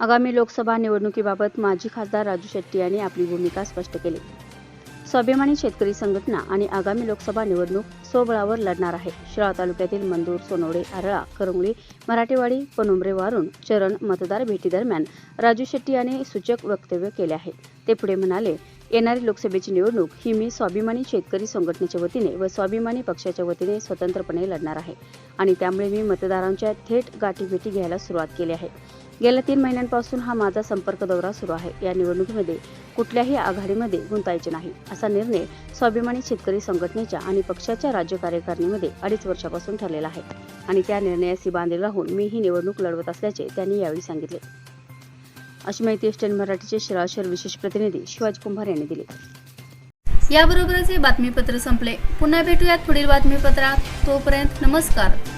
आगामी लोकसभा निवडणुकीबाबत माजी खासदार राजू शेट्टी यांनी आपली भूमिका स्पष्ट केली. स्वाभिमानी शेतकरी संघटना आणि आगामी लोकसभा निवडणूक स्वबळावर लढणार आहे. शिराळा तालुक्यातील मंदूर सोनवडे आरळा करंगळी मराठेवाडी पनुमरे वारून चरण मतदार भेटीदरम्यान राजू शेट्टी यांनी सूचक वक्तव्य केले आहे. ते पुढे म्हणाले येणारी लोकसभेची निवडणूक ही मी स्वाभिमानी शेतकरी संघटनेच्या वतीने व स्वाभिमानी पक्षाच्या वतीने स्वतंत्रपणे लढणार आहे आणि त्यामुळे मी मतदारांच्या थेट गाठीभेटी घ्यायला सुरुवात केली आहे. गेल्या तीन महिन्यांपासून हा माझा संपर्क दौरा सुरू आहे. या निवडणुकीमध्ये कुठल्याही आघाडीमध्ये गुंतायचे नाही असा निर्णय स्वाभिमानी शेतकरी संघटनेच्या आणि पक्षाच्या राज्य कार्यकारिणीमध्ये अडीच वर्षापासून ठरलेला आहे आणि त्या निर्णयाशी बांधील राहून मी ही निवडणूक लढवत असल्याचे त्यांनी यावेळी सांगितले. अशी माहिती एसटेन मराठीचे शिराशर विशेष प्रतिनिधी शिवाजी कुंभार यांनी दिली. याबरोबरच हे बातमीपत्र संपले. पुन्हा भेटूयात पुढील बातमीपत्रात. तोपर्यंत नमस्कार.